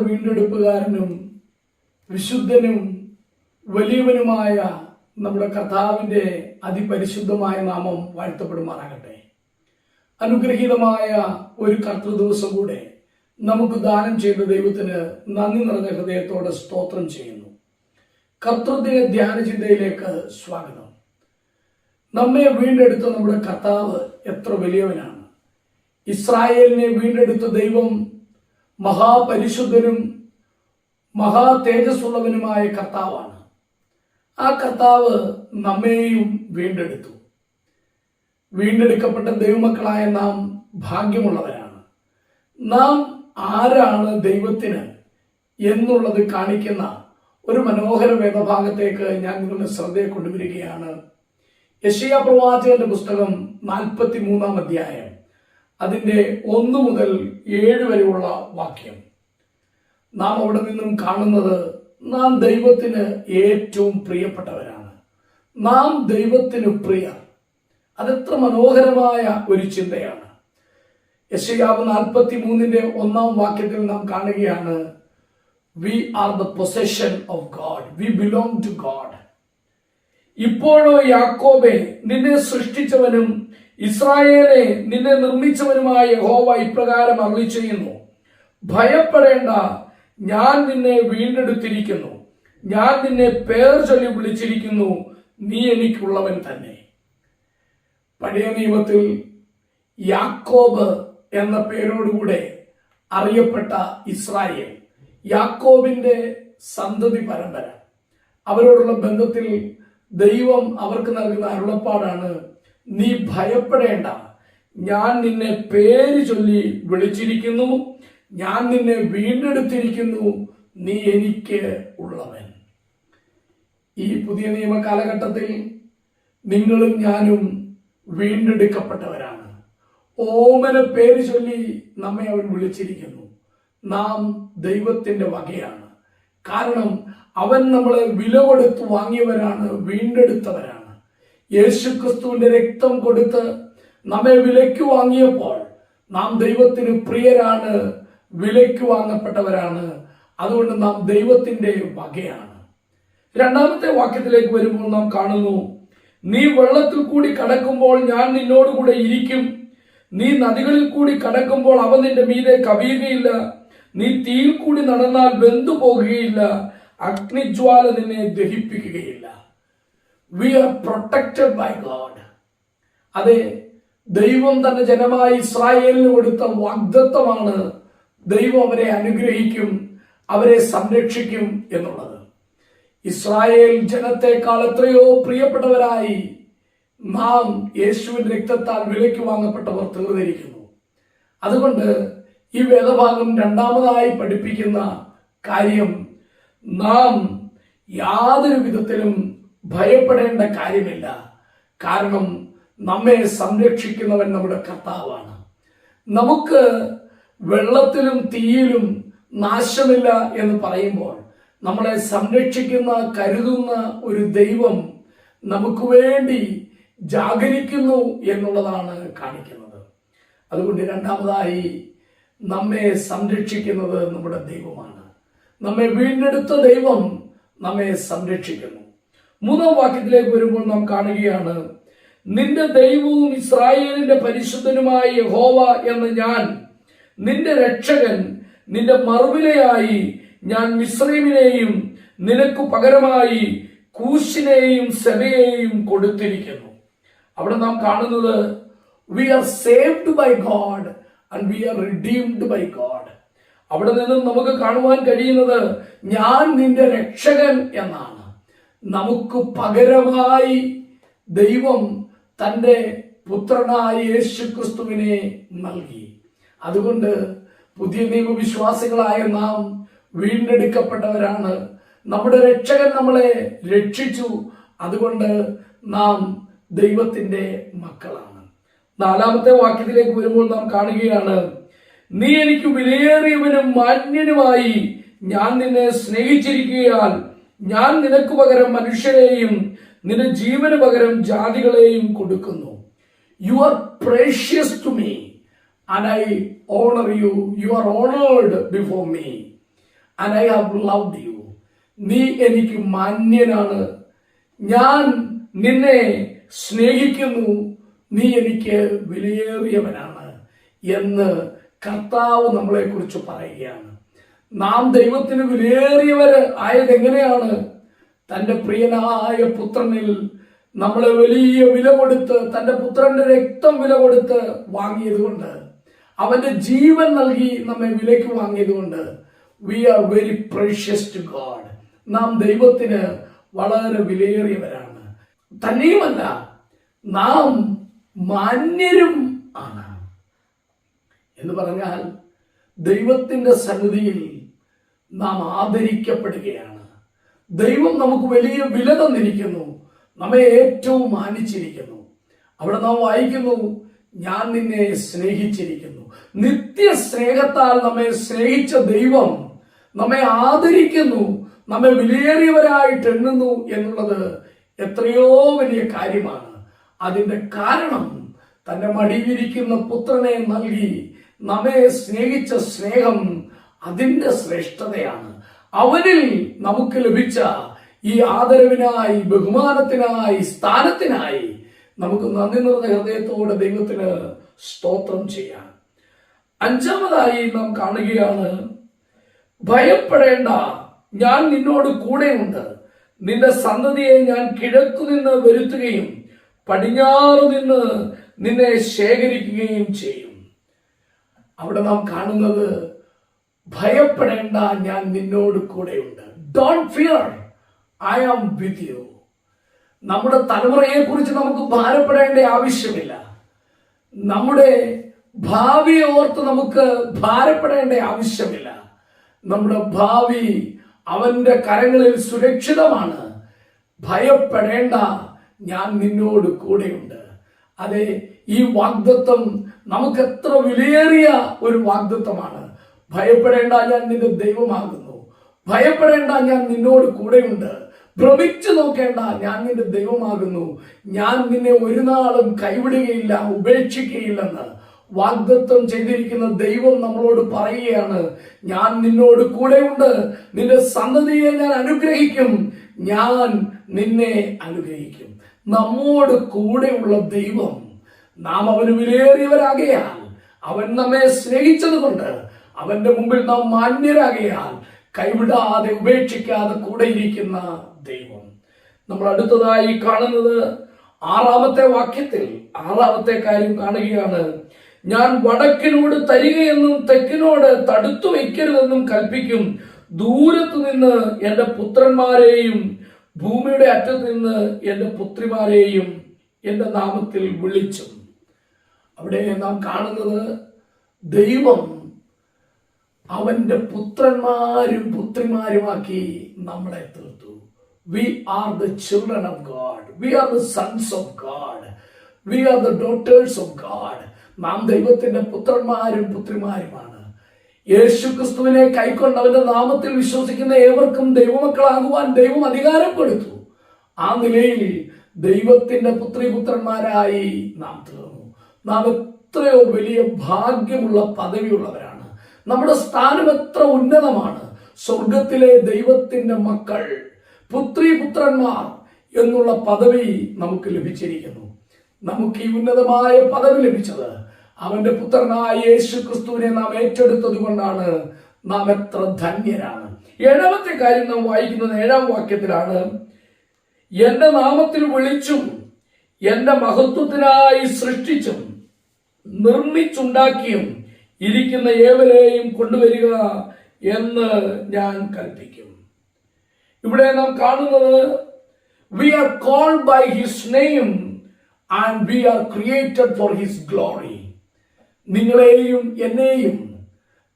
വീണ്ടെടുപ്പുകാരനും വിശുദ്ധനും വലിയവനുമായ നമ്മുടെ കർത്താവിന്റെ അതിപരിശുദ്ധമായ നാമം വാഴ്ത്തപ്പെടുമാറാകട്ടെ. അനുഗ്രഹീതമായ ഒരു കർത്തൃദിവസം കൂടെ നമുക്ക് ദാനം ചെയ്ത ദൈവത്തിന് നന്ദി നിറഞ്ഞ ഹൃദയത്തോടെ സ്തോത്രം ചെയ്യുന്നു. കർത്തൃദിന ധ്യാന ചിന്തയിലേക്ക് സ്വാഗതം. നമ്മെ വീണ്ടെടുത്ത നമ്മുടെ കർത്താവ് എത്ര വലിയവനാണ്. ഇസ്രായേലിനെ വീണ്ടെടുത്ത ദൈവം മഹാപരിശുദ്ധനും മഹാ തേജസ്സുള്ളവനുമായ കർത്താവാണ്. ആ കർത്താവ് നമ്മെയും വീണ്ടെടുത്തു. വീണ്ടെടുക്കപ്പെട്ട ദൈവമക്കളായ നാം ഭാഗ്യമുള്ളവരാണ്. നാം ആരാണ് ദൈവത്തിന് എന്നുള്ളത് കാണിക്കുന്ന ഒരു മനോഹര വേദഭാഗത്തേക്ക് ഞാൻ നിങ്ങളുടെ ശ്രദ്ധയെ കൊണ്ടുവരികയാണ്. യശയ പ്രവാചകന്റെ പുസ്തകം നാൽപ്പത്തി മൂന്നാം അധ്യായം. അതിന്റെ ഒന്ന് മുതൽ ഏഴ് വരെയുള്ള വാക്യം. നാം അവിടെ നിന്നും കാണുന്നത് നാം ദൈവത്തിന് ഏറ്റവും പ്രിയപ്പെട്ടവരാണ്. നാം ദൈവത്തിന് പ്രിയ. അതെത്ര മനോഹരമായ ഒരു ചിന്തയാണ്. യശയാവ് നാൽപ്പത്തി മൂന്നിന്റെ ഒന്നാം വാക്യത്തിൽ നാം കാണുകയാണ് we are the possession of God we belong to God ഇപ്പോഴോ യാക്കോബെ നിന്നെ സൃഷ്ടിച്ചവനും ഇസ്രായേലെ നിന്നെ നിർമ്മിച്ചവനുമായ യഹോവ ഇപ്രകാരം അറി ചെയ്യുന്നു ഭയപ്പെടേണ്ട ഞാൻ നിന്നെ വീണ്ടെടുത്തിരിക്കുന്നു. ഞാൻ നിന്നെ പേർ ചൊല്ലി വിളിച്ചിരിക്കുന്നു. നീ എനിക്കുള്ളവൻ തന്നെ. പഴയ നിയമത്തിൽ യാക്കോബ് എന്ന പേരോടുകൂടെ അറിയപ്പെട്ട ഇസ്രായേൽ യാക്കോബിന്റെ സന്തതി പരമ്പര. അവരോടുള്ള ബന്ധത്തിൽ ദൈവം അവർക്ക് നൽകുന്ന അരുളപ്പാടാണ് നീ ഭയപ്പെടേണ്ട. ഞാൻ നിന്നെ പേര് ചൊല്ലി വിളിച്ചിരിക്കുന്നു. ഞാൻ നിന്നെ വീണ്ടെടുത്തിരിക്കുന്നു. നീ എനിക്ക് ഉള്ളവൻ. ഈ പുതിയ നിയമ കാലഘട്ടത്തിൽ നിങ്ങളും ഞാനും വീണ്ടെടുക്കപ്പെട്ടവരാണ്. ഓമന പേര് ചൊല്ലി നമ്മെ അവൻ വിളിച്ചിരിക്കുന്നു. നാം ദൈവത്തിന്റെ വകയാണ്. കാരണം അവൻ നമ്മളെ വില കൊടുത്ത് വാങ്ങിയവരാണ് വീണ്ടെടുത്തവരാണ്. യേശുക്രിസ്തുവിന്റെ രക്തം കൊടുത്ത് നമ്മെ വിലയ്ക്ക് വാങ്ങിയപ്പോൾ നാം ദൈവത്തിന് പ്രിയരാണ് വിലയ്ക്ക് വാങ്ങപ്പെട്ടവരാണ്. അതുകൊണ്ട് നാം ദൈവത്തിന്റെ വകയാണ്. രണ്ടാമത്തെ വാക്യത്തിലേക്ക് വരുമ്പോൾ നാം കാണുന്നു നീ വെള്ളത്തിൽ കൂടി കടക്കുമ്പോൾ ഞാൻ നിന്നോടുകൂടെ ഇരിക്കും. നീ നദികളിൽ കൂടി കടക്കുമ്പോൾ അവ നിന്റെ മീതെ കവിയുകയില്ല. നീ തീയിൽ കൂടി നടന്നാൽ വെന്തു പോകുകയില്ല അഗ്നിജ്വാല നിന്നെ ദഹിപ്പിക്കുകയില്ല. We are protected by God അതെ ദൈവം തന്റെ ജനമായ ഇസ്രായേലിന് കൊടുത്ത വാഗ്ദത്വമാണ് ദൈവം അവരെ അനുഗ്രഹിക്കും അവരെ സംരക്ഷിക്കും എന്നുള്ളത്. ഇസ്രായേൽ ജനത്തെക്കാൾ എത്രയോ പ്രിയപ്പെട്ടവരായി നാം യേശുവിന്റെ രക്തത്താൽ വിലയ്ക്ക് വാങ്ങപ്പെട്ടവർ തീർന്നിരിക്കുന്നു. അതുകൊണ്ട് ഈ വേദഭാഗം രണ്ടാമതായി പഠിപ്പിക്കുന്ന കാര്യം നാം യാതൊരു വിധത്തിലും ഭയപ്പെടേണ്ട കാര്യമില്ല. കാരണം നമ്മെ സംരക്ഷിക്കുന്നവൻ നമ്മുടെ കർത്താവാണ്. നമുക്ക് വെള്ളത്തിലും തീയിലും നാശമില്ല എന്ന് പറയുമ്പോൾ നമ്മളെ സംരക്ഷിക്കുന്ന കരുതുന്ന ഒരു ദൈവം നമുക്ക് വേണ്ടി ജാഗരിക്കുന്നു എന്നുള്ളതാണ് കാണിക്കുന്നത്. അതുകൊണ്ട് രണ്ടാമതായി നമ്മെ സംരക്ഷിക്കുന്നത് നമ്മുടെ ദൈവമാണ്. നമ്മെ വീണ്ടെടുത്ത ദൈവം നമ്മെ സംരക്ഷിക്കുന്നു. മൂന്നാം വാക്യത്തിലേക്ക് വരുമ്പോൾ നാം കാണുകയാണ് നിന്റെ ദൈവവും ഇസ്രായേലിന്റെ പരിശുദ്ധനുമായ യഹോവ എന്ന് ഞാൻ നിന്റെ രക്ഷകൻ നിന്റെ മറുവിലയായി ഞാൻ മിശ്രീമിനെയും നിനക്ക് പകരമായി കൂശിനെയും സെബയെയും കൊടുത്തിരിക്കുന്നു. അവിടെ നാം കാണുന്നത് we are saved by God and we are redeemed by God അവിടെ നിന്നും നമുക്ക് കാണുവാൻ കഴിയുന്നത് ഞാൻ നിന്റെ രക്ഷകൻ എന്നാണ്. നമുക്ക് പകരമായി ദൈവം തന്റെ പുത്രനായ യേശു ക്രിസ്തുവിനെ നൽകി. അതുകൊണ്ട് പുതിയ നിയമവിശ്വാസികളായ നാം വീണ്ടെടുക്കപ്പെട്ടവരാണ്. നമ്മുടെ രക്ഷകൻ നമ്മളെ രക്ഷിച്ചു. അതുകൊണ്ട് നാം ദൈവത്തിന്റെ മക്കളാണ്. നാലാമത്തെ വാക്യത്തിലേക്ക് വരുമ്പോൾ നാം കാണുകയാണ് നീ എനിക്ക് വിലയേറിയവനും മാന്യനുമായി ഞാൻ നിന്നെ സ്നേഹിച്ചിരിക്കുകയാൽ ഞാൻ നിനക്ക് പകരം മനുഷ്യരെയും നിന്റെ ജീവന് പകരം ജാതികളെയും കൊടുക്കുന്നു. You are precious to me and I honour you you are honoured before me and I have loved you നീ എനിക്ക് മാന്യനാണ്. ഞാൻ നിന്നെ സ്നേഹിക്കുന്നു. നീ എനിക്ക് വിലയേറിയവനാണ് എന്ന് കർത്താവ് നമ്മളെക്കുറിച്ച് പറയുകയാണ്. നാം ദൈവത്തിന് വിലയേറിയവര് ആയത് എങ്ങനെയാണ്? തന്റെ പ്രിയനായ പുത്രനിൽ നമ്മളെ വലിയ വില കൊടുത്ത് തന്റെ പുത്രന്റെ രക്തം വില കൊടുത്ത് വാങ്ങിയത് കൊണ്ട് അവന്റെ ജീവൻ നൽകി നമ്മെ വിലയ്ക്ക് വാങ്ങിയതുകൊണ്ട് we are very precious to God നാം ദൈവത്തിന് വളരെ വിലയേറിയവരാണ്. തന്നെയുമല്ല നാം മാന്യരും ആണ്. എന്ന് പറഞ്ഞാൽ ദൈവത്തിന്റെ സന്നിധിയിൽ നാം ആദരിക്കപ്പെടുകയാണ്. ദൈവം നമുക്ക് വലിയ വില തന്നിരിക്കുന്നു. നമ്മെ ഏറ്റവും മാനിച്ചിരിക്കുന്നു. അവിടെ നാം വായിക്കുന്നു ഞാൻ നിന്നെ സ്നേഹിച്ചിരിക്കുന്നു. നിത്യ സ്നേഹത്താൽ നമ്മെ സ്നേഹിച്ച ദൈവം നമ്മെ ആദരിക്കുന്നു നമ്മെ വിലയേറിയവരായിട്ട് എണ്ണുന്നു എന്നുള്ളത് എത്രയോ വലിയ കാര്യമാണ്. അതിന്റെ കാരണം തന്റെ മടിയിരിക്കുന്ന പുത്രനെ നൽകി നമ്മെ സ്നേഹിച്ച സ്നേഹം അതിന്റെ ശ്രേഷ്ഠതയാണ്. അവനിൽ നമുക്ക് ലഭിച്ച ഈ ആദരവിനായി ബഹുമാനത്തിനായി സ്ഥാനത്തിനായി നമുക്ക് നന്ദി നിറഞ്ഞ ഹൃദയത്തോടെ ദൈവത്തിന് സ്തോത്രം ചെയ്യാം അഞ്ചാമതായി നാം കാണുകയാണ് ഭയപ്പെടേണ്ട ഞാൻ നിന്നോട് കൂടെയുണ്ട്. നിന്റെ സന്തതിയെ ഞാൻ കിഴക്കു നിന്ന് വരുത്തുകയും പടിഞ്ഞാറ് നിന്ന് നിന്നെ ശേഖരിക്കുകയും ചെയ്യും. അവിടെ നാം കാണുന്നത് ഭയപ്പെടേണ്ട ഞാൻ നിന്നോട് കൂടെയുണ്ട്. Don't fear I am with you നമ്മുടെ തലമുറയെ കുറിച്ച് നമുക്ക് ഭാരപ്പെടേണ്ട ആവശ്യമില്ല. നമ്മുടെ ഭാവിയെ ഓർത്ത് നമുക്ക് ഭാരപ്പെടേണ്ട ആവശ്യമില്ല. നമ്മുടെ ഭാവി അവന്റെ കരങ്ങളിൽ സുരക്ഷിതമാണ്. ഭയപ്പെടേണ്ട ഞാൻ നിന്നോട് കൂടെയുണ്ട്. അതെ ഈ വാഗ്ദത്വം നമുക്ക് എത്ര വിലയേറിയ ഒരു വാഗ്ദത്വമാണ് ഭയപ്പെടേണ്ട ഞാൻ നിന്റെ ദൈവമാകുന്നു. ഭയപ്പെടേണ്ട ഞാൻ നിന്നോട് കൂടെയുണ്ട്. ഭ്രമിച്ചു നോക്കേണ്ട ഞാൻ നിന്റെ ദൈവമാകുന്നു. ഞാൻ നിന്നെ ഒരു നാളും കൈവിടുകയില്ല ഉപേക്ഷിക്കുകയില്ലെന്ന് വാഗ്ദത്വം ചെയ്തിരിക്കുന്ന ദൈവം നമ്മളോട് പറയുകയാണ്. ഞാൻ നിന്നോട് കൂടെയുണ്ട്. നിന്റെ സന്തതിയെ ഞാൻ അനുഗ്രഹിക്കും. ഞാൻ നിന്നെ അനുഗ്രഹിക്കും. നമ്മോട് കൂടെയുള്ള ദൈവം നാം അവന് വിലയേറിയവരാകയാൽ അവൻ നമ്മെ സ്നേഹിച്ചത് കൊണ്ട് അവന്റെ മുമ്പിൽ നാം മാന്യരാകയാൽ കൈവിടാതെ ഉപേക്ഷിക്കാതെ കൂടെയിരിക്കുന്ന ദൈവം. നമ്മൾ അടുത്തതായി കാണുന്നത് ആറാമത്തെ വാക്യത്തിൽ ആറാമത്തെ കാര്യം കാണുകയാണ്. ഞാൻ വടക്കിനോട് തരികയെന്നും തെക്കിനോട് തടുത്തു വയ്ക്കരുതെന്നും കൽപ്പിക്കും. ദൂരത്തു നിന്ന് എന്റെ പുത്രന്മാരെയും ഭൂമിയുടെ അറ്റത്ത് നിന്ന് എന്റെ പുത്രിമാരെയും എന്റെ നാമത്തിൽ വിളിച്ചും. അവിടെ നാം കാണുന്നത് ദൈവം അവന്റെ പുത്രന്മാരും പുത്രിമാരുമാക്കി നമ്മളെ തീർത്തു. We are the children of God we are the sons of God we are the daughters of God നാം ദൈവത്തിന്റെ പുത്രന്മാരും പുത്രിമാരുമാണ്. യേശു ക്രിസ്തുവിനെ കൈക്കൊണ്ട് അവന്റെ നാമത്തിൽ വിശ്വസിക്കുന്ന ഏവർക്കും ദൈവമക്കളാകുവാൻ ദൈവം അധികാരം കൊടുത്തു. ആ നിലയിൽ ദൈവത്തിന്റെ പുത്രി പുത്രന്മാരായി നാം തീർന്നു. നാം എത്രയോ വലിയ ഭാഗ്യമുള്ള പദവിയുള്ളവരാണ്. നമ്മുടെ സ്ഥാനം എത്ര ഉന്നതമാണ്. സ്വർഗത്തിലെ ദൈവത്തിന്റെ മക്കൾ പുത്രി പുത്രന്മാർ എന്നുള്ള പദവി നമുക്ക് ലഭിച്ചിരിക്കുന്നു. നമുക്ക് ഈ ഉന്നതമായ പദവി ലഭിച്ചത് അവന്റെ പുത്രനായ യേശു ക്രിസ്തുവിനെ നാം ഏറ്റെടുത്തത് കൊണ്ടാണ്. നാം എത്ര ധന്യരാണ്. ഏഴാമത്തെ കാര്യം നാം വായിക്കുന്നത് ഏഴാം വാക്യത്തിലാണ്. എന്റെ നാമത്തിൽ വിളിച്ചും എന്റെ മഹത്വത്തിനായി സൃഷ്ടിച്ചും നിർമ്മിച്ചുണ്ടാക്കിയും ഇരിക്കുന്ന ഏവരെയും കൊണ്ടുവരിക എന്ന് ഞാൻ കൽപ്പിക്കും. ഇവിടെ നാം കാണുന്നത് we are called by his name and we are created for his glory നിങ്ങളെയും എന്നെയും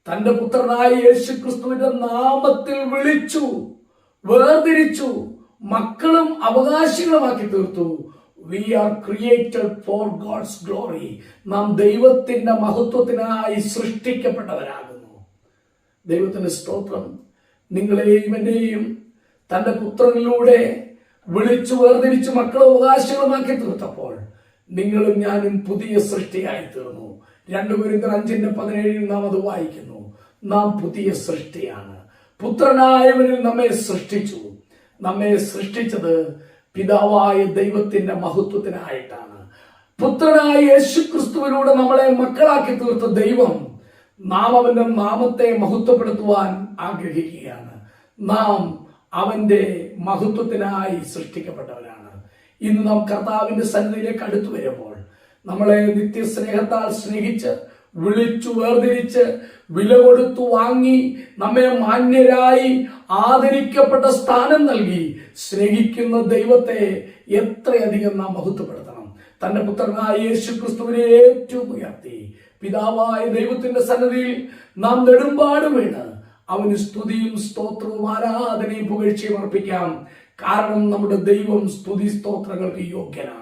തന്റെ പുത്രനായ യേശു ക്രിസ്തുവിന്റെ നാമത്തിൽ വിളിച്ചു വേർതിരിച്ചു മക്കളും അവകാശികളുമാക്കി തീർത്തു. We are created for God's glory നാം ദൈവത്തിന്റെ മഹത്വത്തിനായി സൃഷ്ടിക്കപ്പെട്ടവരാകുന്നു. ദൈവത്തിന്റെ സ്തോത്രം നിങ്ങളെയും എന്നെയും തന്റെ പുത്രനിലൂടെ വിളിച്ചു വേർതിരിച്ചു മക്കളെ അവകാശങ്ങളുമാക്കി തീർത്തപ്പോൾ നിങ്ങളും ഞാനും പുതിയ സൃഷ്ടിയായി തീർന്നു. രണ്ടു പേരും അഞ്ചിന്റെ പതിനേഴിൽ നാം അത് വായിക്കുന്നു. നാം പുതിയ സൃഷ്ടിയാണ്. പുത്രനായവനിൽ നമ്മെ സൃഷ്ടിച്ചു. നമ്മെ സൃഷ്ടിച്ചത് പിതാവായ ദൈവത്തിന്റെ മഹത്വത്തിനായിട്ടാണ്. പുത്രനായ യേശു ക്രിസ്തുവിലൂടെ നമ്മളെ മക്കളാക്കി തീർത്ത ദൈവം നാം അവന്റെ നാമത്തെ മഹത്വപ്പെടുത്തുവാൻ ആഗ്രഹിക്കുകയാണ്. നാം അവന്റെ മഹത്വത്തിനായി സൃഷ്ടിക്കപ്പെട്ടവരാണ്. ഇന്ന് നാം കർത്താവിന്റെ സന്നിധിയിലേക്ക് അടുത്തു വരുമ്പോൾ നമ്മളെ നിത്യസ്നേഹത്താൽ സ്നേഹിച്ച് വിളിച്ചു വേർതിരിച്ച് വില കൊടുത്തു വാങ്ങി നമ്മെ മാന്യരായി ആദരിക്കപ്പെട്ട സ്ഥാനം നൽകി സ്നേഹിക്കുന്ന ദൈവത്തെ എത്രയധികം നാം മഹത്വപ്പെടുത്തണം. തന്റെ പുത്രനായ യേശു ക്രിസ്തുവിനെ ഏറ്റവും ഉയർത്തി. പിതാവായ ദൈവത്തിന്റെ സന്നദ്ധിയിൽ നാം നെടുമ്പാട് വീണ് അവന് സ്തുതിയും സ്തോത്രവും ആരാധനയും പുകഴ്ചയും അർപ്പിക്കാം. കാരണം നമ്മുടെ ദൈവം സ്തുതി സ്തോത്രങ്ങൾക്ക് യോഗ്യനാണ്.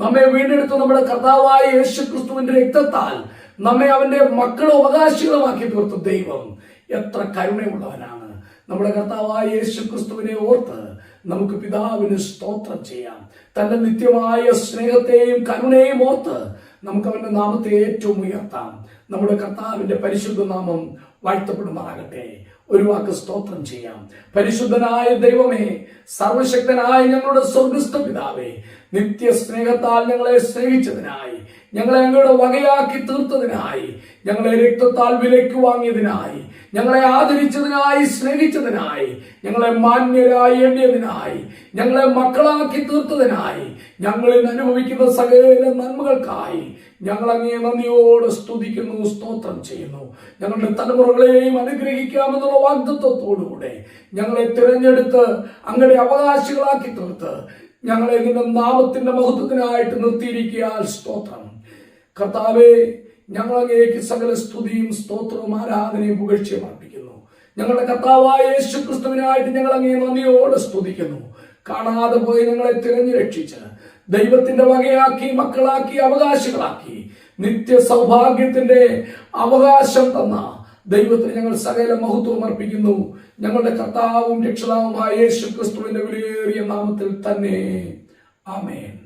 നമ്മെ വീണ്ടെടുത്ത് നമ്മുടെ കർത്താവായ യേശു ക്രിസ്തുവിന്റെ രക്തത്താൽ നമ്മെ അവന്റെ മക്കളും അവകാശികളുമാക്കി തീർത്ത ദൈവം. എത്ര കരുണയുള്ളവനാണ്. നമ്മുടെ കർത്താവായ യേശു ക്രിസ്തുവിനെ ഓർത്ത് നമുക്ക് പിതാവിന് സ്തോത്രം ചെയ്യാം. തന്റെ നിത്യമായ സ്നേഹത്തെയും കരുണയെയും ഓർത്ത് നമുക്ക് അവന്റെ നാമത്തെ ഏറ്റവും ഉയർത്താം. നമ്മുടെ കർത്താവിന്റെ പരിശുദ്ധ നാമം വാഴ്ത്തപ്പെടുമാറാകട്ടെ. ഒരു വാക്ക് സ്തോത്രം ചെയ്യാം. പരിശുദ്ധനായ ദൈവമേ സർവശക്തനായ ഞങ്ങളുടെ സ്വർഗസ്ഥ പിതാവേ നിത്യ സ്നേഹത്താൽ ഞങ്ങളെ സ്നേഹിച്ചതിനായി ഞങ്ങളെ അങ്ങയുടെ വകയാക്കി തീർത്തതിനായി ഞങ്ങളെ രക്തത്താൽ വിലയ്ക്ക് വാങ്ങിയതിനായി ഞങ്ങളെ ആദരിച്ചതിനായി സ്നേഹിച്ചതിനായി ഞങ്ങളെ മാന്യരായി എണ്ണിയതിനായി ഞങ്ങളെ മക്കളാക്കി തീർത്തതിനായി ഞങ്ങളിൽ അനുഭവിക്കുന്ന സകല നന്മകൾക്കായി ഞങ്ങൾ അങ്ങേ നന്ദിയോട് സ്തുതിക്കുന്നു സ്തോത്രം ചെയ്യുന്നു. ഞങ്ങളുടെ തലമുറകളെയും അനുഗ്രഹിക്കാമെന്നുള്ള വാഗ്ദത്വത്തോടുകൂടെ ഞങ്ങളെ തിരഞ്ഞെടുത്ത് അങ്ങയുടെ അവകാശികളാക്കി തീർത്ത് ഞങ്ങളെ നിന്റെ നാമത്തിന്റെ മഹത്വത്തിനായിട്ട് നിർത്തിയിരിക്കാൻ സ്തോത്രം. കർത്താവെ ഞങ്ങൾ അങ്ങേക്ക് സകല സ്തുതിയും സ്തോത്രവും ആരാധനയും പുകഴ്ചയും അർപ്പിക്കുന്നു. ഞങ്ങളുടെ കർത്താവായ യേശു ക്രിസ്തുവിനായിട്ട് ഞങ്ങൾ അങ്ങേ നന്ദിയോടെ സ്തുതിക്കുന്നു. കാണാതെ പോയി ഞങ്ങളെ തിരഞ്ഞു രക്ഷിച്ച് ദൈവത്തിന്റെ വകയാക്കി മക്കളാക്കി അവകാശികളാക്കി നിത്യ സൗഭാഗ്യത്തിന്റെ അവകാശം തന്ന ദൈവത്തിന് ഞങ്ങൾ സകല മഹത്വം അർപ്പിക്കുന്നു. ഞങ്ങളുടെ കർത്താവും രക്ഷിതാവുമായ യേശു ക്രിസ്തുവിന്റെ വിലയേറിയ നാമത്തിൽ തന്നെ. ആമേൻ.